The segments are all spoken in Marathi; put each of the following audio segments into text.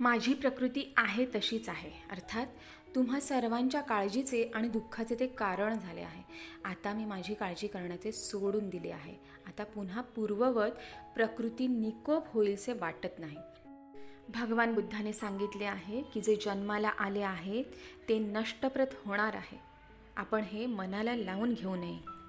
माझी प्रकृती आहे तशीच आहे. अर्थात तुम्हा सर्वांच्या काळजीचे आणि दुःखाचे ते कारण झाले आहे. आता मी माझी काळजी करण्याचे सोडून दिले आहे. आता पुन्हा पूर्ववत प्रकृती निकोप होईलसे वाटत नाही. भगवान बुद्धाने सांगितले आहे की जे जन्माला आले आहेत ते नष्टप्रत होणार आहे. आपण हे मनाला लावून घेऊ नये.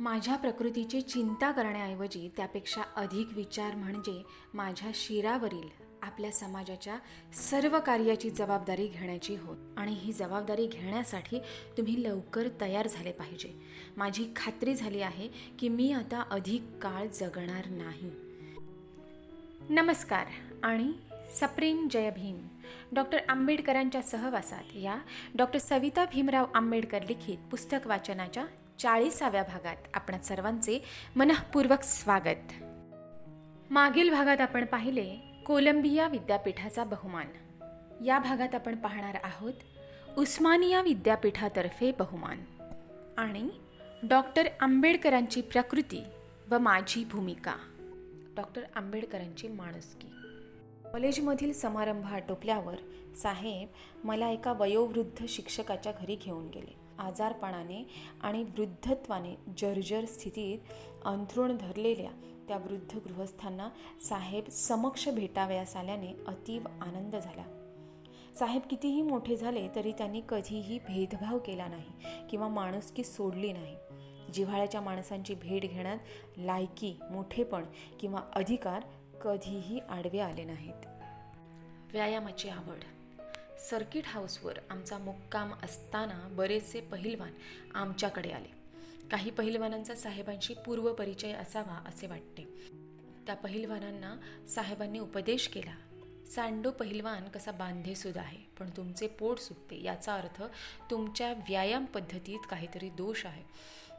माझ्या प्रकृतीची चिंता करण्याऐवजी त्यापेक्षा अधिक विचार म्हणजे माझ्या शिरावरील आपल्या समाजाच्या सर्व कार्याची जबाबदारी घेण्याची होत. आणि ही जबाबदारी घेण्यासाठी तुम्ही लवकर तयार झाले पाहिजे. माझी खात्री झाली आहे की मी आता अधिक काळ जगणार नाही. नमस्कार आणि सप्रेम जय भीम. डॉक्टर आंबेडकरांच्या सहवासात या डॉक्टर सविता भीमराव आंबेडकर लिखित पुस्तक वाचनाच्या चाळीसाव्या भागात आपण सर्वांचे मनःपूर्वक स्वागत. मागील भागात आपण पाहिले कोलंबिया विद्यापीठाचा बहुमान. या भागात आपण पाहणार आहोत उस्मानिया विद्यापीठातर्फे बहुमान आणि डॉक्टर आंबेडकरांची प्रकृती व माझी भूमिका. डॉक्टर आंबेडकरांची माणुसकी. कॉलेजमधील समारंभ आटोपल्यावर साहेब मला एका वयोवृद्ध शिक्षकाच्या घरी घेऊन गेले. आजारपणाने आणि वृद्धत्वाने जर्जर स्थितीत अंथरूण धरलेल्या त्या वृद्ध गृहस्थांना साहेब समक्ष भेटावयास आल्याने अतीव आनंद झाला. साहेब कितीही मोठे झाले तरी त्यांनी कधीही भेदभाव केला नाही किंवा माणुसकी सोडली नाही. जिव्हाळ्याच्या माणसांची भेट घेण्यात लायकी मोठेपण किंवा अधिकार कधीही आडवे आले नाहीत. व्यायामाची आवड सर्किट हाऊसवर आमचा मुक्काम असताना बरेचसे पहिलवान आमच्याकडे आले. काही पहिलवानांचा साहेबांशी पूर्वपरिचय असावा असे वाटते. त्या पहिलवानांना साहेबांनी उपदेश केला सांडो पहिलवान कसा बांधेसुद्धा आहे पण तुमचे पोट सुटते याचा अर्थ तुमच्या व्यायाम पद्धतीत काहीतरी दोष आहे.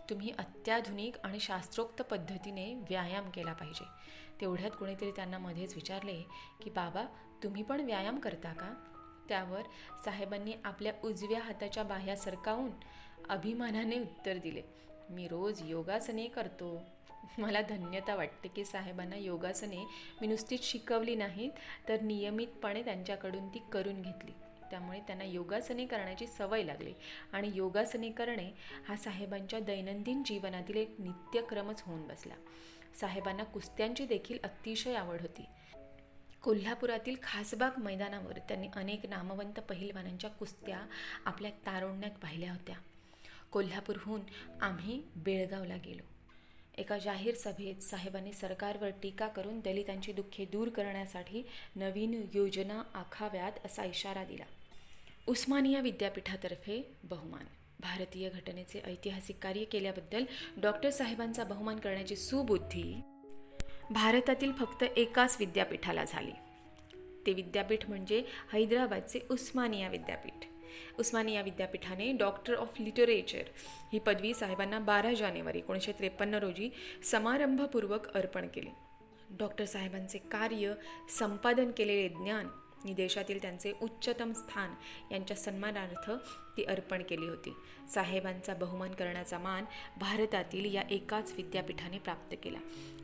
तुम्ही अत्याधुनिक आणि शास्त्रोक्त पद्धतीने व्यायाम केला पाहिजे. तेवढ्यात कोणीतरी त्यांना मध्येच विचारले की बाबा तुम्ही पण व्यायाम करता का? त्यावर साहेबांनी आपल्या उजव्या हाताच्या बाह्या सरकावून अभिमानाने उत्तर दिले. मी रोज योगासने करतो. मला धन्यता वाटते की साहेबांना योगासने मी नुसतीच शिकवली नाहीत तर नियमितपणे त्यांच्याकडून ती करून घेतली. त्यामुळे त्यांना योगासने करण्याची सवय लागली. आणि योगासने करणे हा साहेबांच्या दैनंदिन जीवनातील एक नित्यक्रमच होऊन बसला. साहेबांना कुस्त्यांची देखील अतिशय आवड होती. कोल्हापुरातील खासबाग मैदानावर त्यांनी अनेक नामवंत पहिलवानांच्या कुस्त्या आपल्या तारुण्यात पाहिल्या होत्या. कोल्हापूरहून आम्ही बेळगावला गेलो. एका जाहीर सभेत साहेबांनी सरकारवर टीका करून दलितांची दुःखे दूर करण्यासाठी नवीन योजना आखाव्यात असा इशारा दिला. उस्मानिया विद्यापीठातर्फे बहुमान. भारतीय घटनेचे ऐतिहासिक कार्य केल्याबद्दल डॉक्टर साहेबांचा बहुमान करण्याची सुबुद्धी भारतातील फक्त एकाच विद्यापीठाला झाली. ते विद्यापीठ म्हणजे हैदराबादचे उस्मानिया विद्यापीठ. उस्मानिया विद्यापीठाने डॉक्टर ऑफ लिटरेचर ही पदवी साहेबांना बारा जानेवारी एकोणीसशे त्रेपन्न रोजी समारंभपूर्वक अर्पण केली. डॉक्टर साहेबांचे कार्य संपादन केलेले ज्ञान देशातील त्यांचे उच्चतम स्थान यांच्या सन्मानार्थ ती अर्पण केली होती. साहेबांचा बहुमान करण्याचा मान भारतातील या एकाच विद्यापीठाने प्राप्त केला.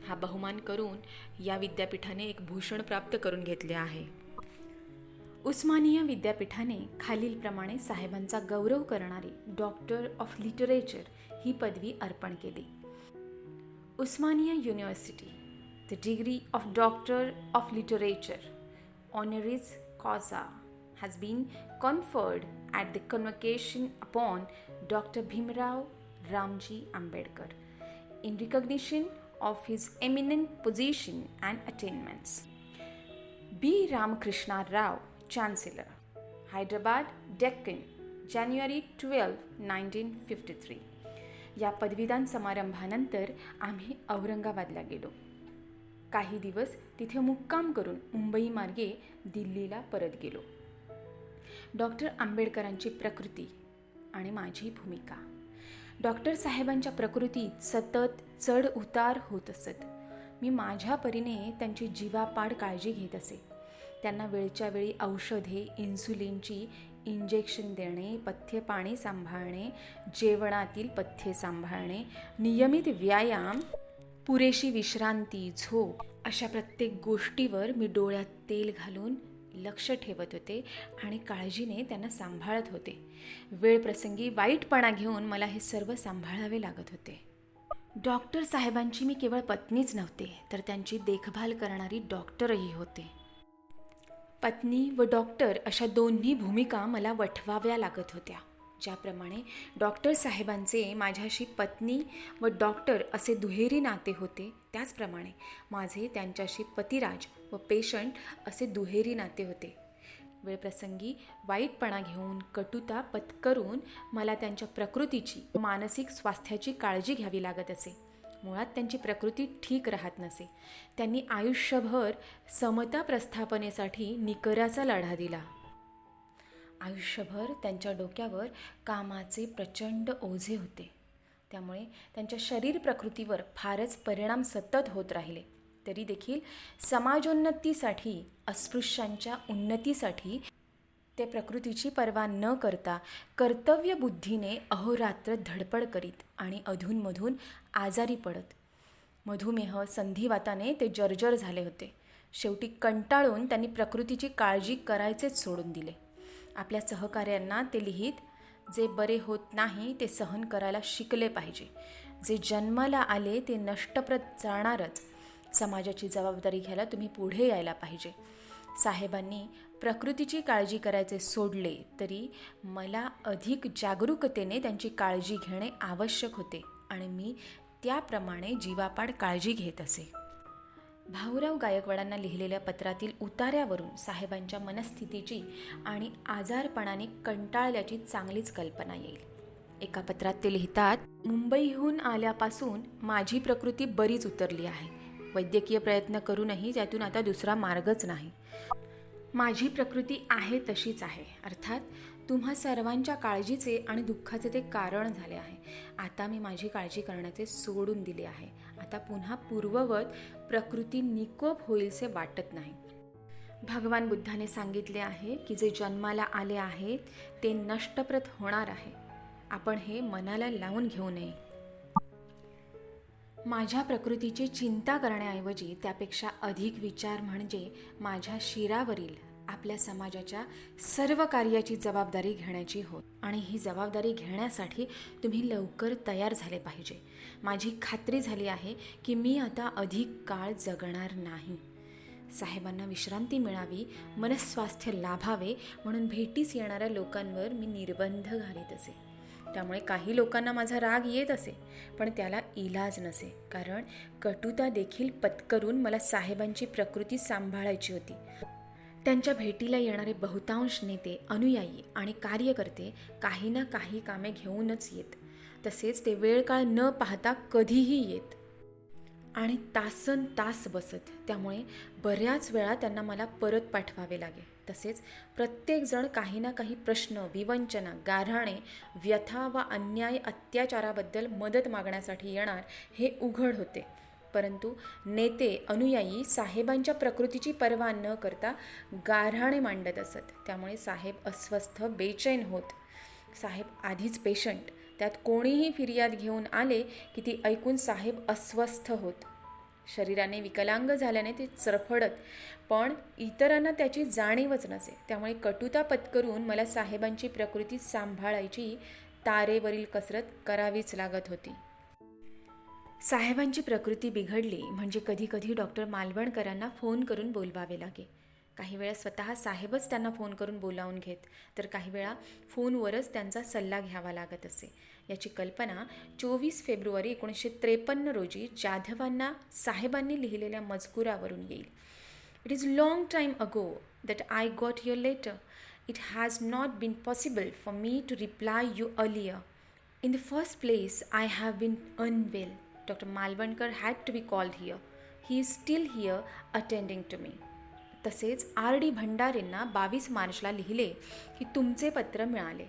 हा बहुमान करून या विद्यापीठाने एक भूषण प्राप्त करून घेतले आहे. उस्मानिया विद्यापीठाने खालीलप्रमाणे साहेबांचा गौरव करणारी डॉक्टर ऑफ लिटरेचर ही पदवी अर्पण केली. Osmania university the degree of doctor of literature. honoris causa has been conferred at the convocation upon Dr. Bhimrao Ramji Ambedkar in recognition of his eminent position and attainments. B. Ramakrishna Rao, Chancellor, Hyderabad, Deccan, January 12, 1953. या पदवीदान समारंभानंतर आम्ही औरंगाबादला गेलो काही दिवस तिथे मुक्काम करून मुंबई मार्गे दिल्लीला परत गेलो. डॉक्टर आंबेडकरांची प्रकृती आणि माझी भूमिका. डॉक्टर साहेबांच्या प्रकृतीत सतत चढ उतार होत असत. मी माझ्या परीने त्यांची जीवापाड काळजी घेत असे. त्यांना वेळच्या वेळी औषधे इन्सुलिनची इंजेक्शन देणे पथ्य पाणी सांभाळणे जेवणातील पथ्ये सांभाळणे नियमित व्यायाम पुरेशी विश्रांती झोप अशा प्रत्येक गोष्टीवर मी डोळ्यात तेल घालून लक्ष ठेवत होते आणि काळजीने त्यांना सांभाळत होते. वेळ प्रसंगी वाईटपणा घेऊन मला हे सर्व सांभाळावे लागत होते. डॉक्टर साहेबांची मी केवळ पत्नीच नव्हते तर त्यांची देखभाल करणारी डॉक्टरही होते. पत्नी व डॉक्टर अशा दोन्ही भूमिका मला वठवाव्या लागत होत्या. ज्याप्रमाणे डॉक्टर साहेबांचे माझ्याशी पत्नी व डॉक्टर असे दुहेरी नाते होते त्याचप्रमाणे माझे त्यांच्याशी पतिराज व पेशंट असे दुहेरी नाते होते. वेळप्रसंगी वाईटपणा घेऊन कटुता पत्करून मला त्यांच्या प्रकृतीची मानसिक स्वास्थ्याची काळजी घ्यावी लागत असे. मुळात त्यांची प्रकृती ठीक राहत नसे. त्यांनी आयुष्यभर समता प्रस्थापनेसाठी निकराचा लढा दिला. आयुष्यभर त्यांच्या डोक्यावर कामाचे प्रचंड ओझे होते. त्यामुळे त्यांच्या शरीर प्रकृतीवर फारच परिणाम सतत होत राहिले. तरी देखील समाजोन्नतीसाठी अस्पृश्यांच्या उन्नतीसाठी ते प्रकृतीची पर्वा न करता कर्तव्य बुद्धीने अहोरात्र धडपड करीत आणि अधूनमधून आजारी पडत. मधुमेह संधिवाताने ते जर्जर झाले होते. शेवटी कंटाळून त्यांनी प्रकृतीची काळजी करायचेच सोडून दिले. आपल्या सहकार्यांना ते लिहित जे बरे होत नाही ते सहन करायला शिकले पाहिजे. जे जन्माला आले ते नष्टप्रत जाणारच. समाजाची जबाबदारी घ्यायला तुम्ही पुढे यायला पाहिजे. साहेबांनी प्रकृतीची काळजी करायचे सोडले तरी मला अधिक जागरूकतेने त्यांची काळजी घेणे आवश्यक होते आणि मी त्याप्रमाणे जीवापाड काळजी घेत असे. भाऊराव गायकवाडांना लिहिलेल्या पत्रातील उतार्यावरून साहेबांच्या मनस्थितीची आणि आजारपणाने कंटाळल्याची चांगलीच कल्पना येईल. एका पत्रात ते लिहितात मुंबईहून आल्यापासून माझी प्रकृती बरीच उतरली आहे. वैद्यकीय प्रयत्न करूनही त्यातून आता दुसरा मार्गच नाही. माझी प्रकृती आहे तशीच आहे. अर्थात तुम्हा सर्वांच्या काळजीचे आणि दुःखाचे ते कारण झाले आहे. आता मी माझी काळजी करण्याचे सोडून दिले आहे. आता पुन्हा पूर्ववत प्रकृती निकोप होईलसे वाटत नाही. भगवान बुद्धाने सांगितले आहे की जे जन्माला आले आहेत ते नष्टप्रत होणार आहे. आपण हे मनाला लावून घेऊ नये. माझ्या प्रकृतीची चिंता करण्याऐवजी त्यापेक्षा अधिक विचार म्हणजे माझ्या शिरावरील आपल्या समाजाच्या सर्व कार्याची जबाबदारी घेण्याची होत. आणि ही जबाबदारी घेण्यासाठी तुम्ही लवकर तयार झाले पाहिजे. माझी खात्री झाली आहे की मी आता अधिक काळ जगणार नाही. साहेबांना विश्रांती मिळावी मनस्वास्थ्य लाभावे म्हणून भेटीस येणाऱ्या लोकांवर मी निर्बंध घालीत असे. त्यामुळे काही लोकांना माझा राग येत असे पण त्याला इलाज नसे. कारण कटुता देखील पत्करून मला साहेबांची प्रकृती सांभाळायची होती. त्यांच्या भेटीला येणारे बहुतांश नेते अनुयायी आणि कार्यकर्ते काही ना काही कामे घेऊनच येत. तसेच ते वेळ काळ न पाहता कधीही येत. आणि तासन तास बसत. त्यामुळे बऱ्याच वेळा त्यांना मला परत पाठवावे लागे. तसेच प्रत्येकजण काही ना काही प्रश्न विवंचना गाऱ्हाणे व्यथा व अन्याय अत्याचाराबद्दल मदत मागण्यासाठी येणार हे उघड होते. परंतु नेते अनुयायी साहेबांच्या प्रकृतीची पर्वा न करता गारहाणे मांडत असत. त्यामुळे साहेब अस्वस्थ बेचैन होत. साहेब आधीच पेशंट. त्यात कोणीही फिर्याद घेऊन आले की ती ऐकून साहेब अस्वस्थ होत. शरीराने विकलांग झाल्याने ते चरफडत. पण इतरांना त्याची जाणीवच नसे. त्यामुळे कटुता पत्करून मला साहेबांची प्रकृती सांभाळायची तारेवरील कसरत करावीच लागत होती. साहेबांची प्रकृती बिघडली म्हणजे कधीकधी डॉक्टर मालवणकरांना फोन करून बोलवावे लागे. काही वेळा स्वतः साहेबच त्यांना फोन करून बोलावून घेत तर काही वेळा फोनवरच त्यांचा सल्ला घ्यावा लागत असे. याची कल्पना चोवीस फेब्रुवारी एकोणीसशे त्रेपन्न रोजी जाधवांना साहेबांनी लिहिलेल्या मजकुरावरून येईल. It is long time ago that I got your letter it has not been possible for me to reply you earlier in the first place I have been unwell doctor Malvankar had to be called here he is still here attending to me तसेच आर डी भंडारेंना बावीस मार्चला लिहिले की तुमचे पत्र मिळाले.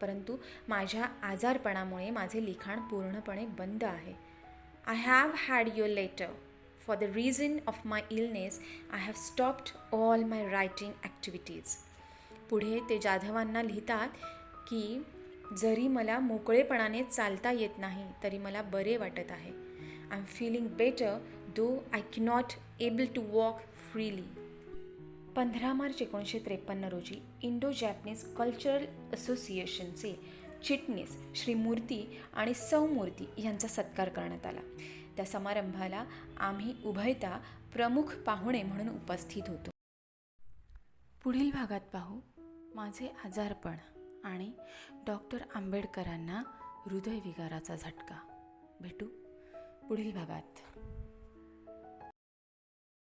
परंतु माझ्या आजारपणामुळे माझे लिखाण पूर्णपणे बंद आहे. I have had your letter for the reason of my illness I have stopped all my writing activities पुढे ते जाधवांना लिहितात की जरी मला मोकळेपणाने चालता येत नाही तरी मला बरे वाटत आहे. I feeling feeling better though cannot able able to walk freely पंधरा मार्च एकोणीसशे त्रेपन्न रोजी इंडो जॅपनीज कल्चरल असोसिएशनचे चिटणीस श्री मूर्ती आणि सौ मूर्ती यांचा सत्कार करण्यात आला. त्या समारंभाला आम्ही उभयता प्रमुख पाहुणे म्हणून उपस्थित होतो. पुढील भागात पाहू माझे आजारपण आणि डॉक्टर आंबेडकरांना हृदयविकाराचा झटका. भेटू. पुढील भागात